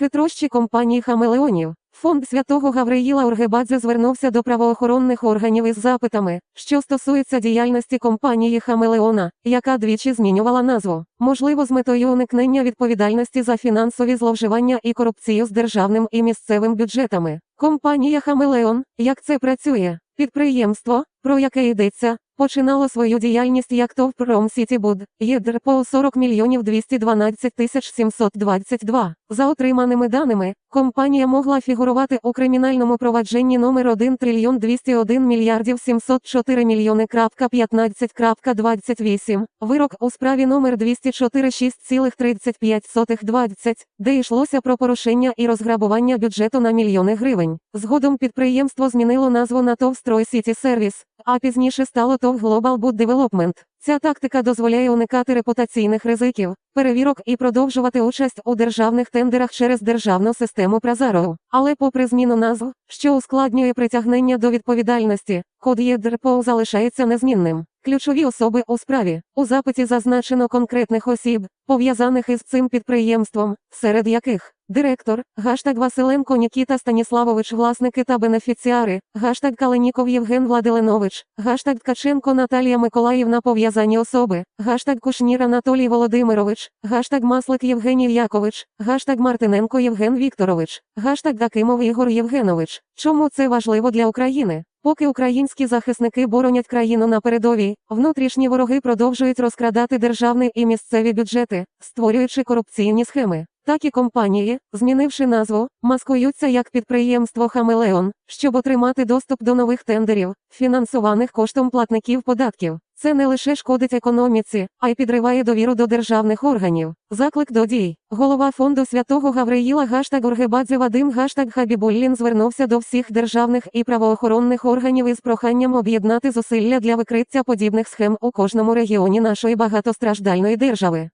Хитрощі компанії хамелеонів. Фонд святого Гавриїла Оргебадзе звернувся до правоохоронних органів із запитами, що стосується діяльності компанії Хамелеона, яка двічі змінювала назву, можливо, з метою уникнення відповідальності за фінансові зловживання і корупцію з державним і місцевим бюджетами. Компанія Хамелеон, як це працює? Підприємство, про яке йдеться, починало свою діяльність як ТОВ Промсітібуд, ЄДРПО 40 мільйонів 212 тисяч 722. За отриманими даними, компанія могла фігурувати у кримінальному провадженні номер 1 трильйон 201 мільярдів 704 мільйони крапка 15 крапка 28. Вирок у справі номер 204 6,35 20, де йшлося про порушення і розграбування бюджету на мільйони гривень. Згодом підприємство змінило назву на ТОВ «Строй Сіті Сервіс, а пізніше стало ТОВ Global Boot Development. Ця тактика дозволяє уникати репутаційних ризиків, перевірок і продовжувати участь у державних тендерах через державну систему Празаро. Але попри зміну назв, що ускладнює притягнення до відповідальності, код ЄДРПО залишається незмінним. Ключові особи у справі. У запиті зазначено конкретних осіб, пов'язаних із цим підприємством, серед яких директор, гаштаг Василенко Нікіта Станіславович, власники та бенефіціари, гаштаг Калиніков Євген Владиленович, гаштаг Ткаченко Наталія Миколаївна пов'язані особи, гаштаг Кушнір Анатолій Володимирович, гаштаг Маслик Євгеній Якович, гаштаг Мартиненко Євген Вікторович, гаштаг Дакимов Ігор Євгенович. Чому це важливо для України? Поки українські захисники боронять країну на передовій, внутрішні вороги продовжують розкрадати державний і місцеві бюджети, створюючи корупційні схеми. Так і компанії, змінивши назву, маскуються як підприємство Хамелеон, щоб отримати доступ до нових тендерів, фінансованих коштом платників податків. Це не лише шкодить економіці, а й підриває довіру до державних органів. Заклик до дій. Голова фонду святого Гавриїла гаштаг Оргебадзе Вадим гаштаг Хабібуллін звернувся до всіх державних і правоохоронних органів із проханням об'єднати зусилля для викриття подібних схем у кожному регіоні нашої багатостраждальної держави.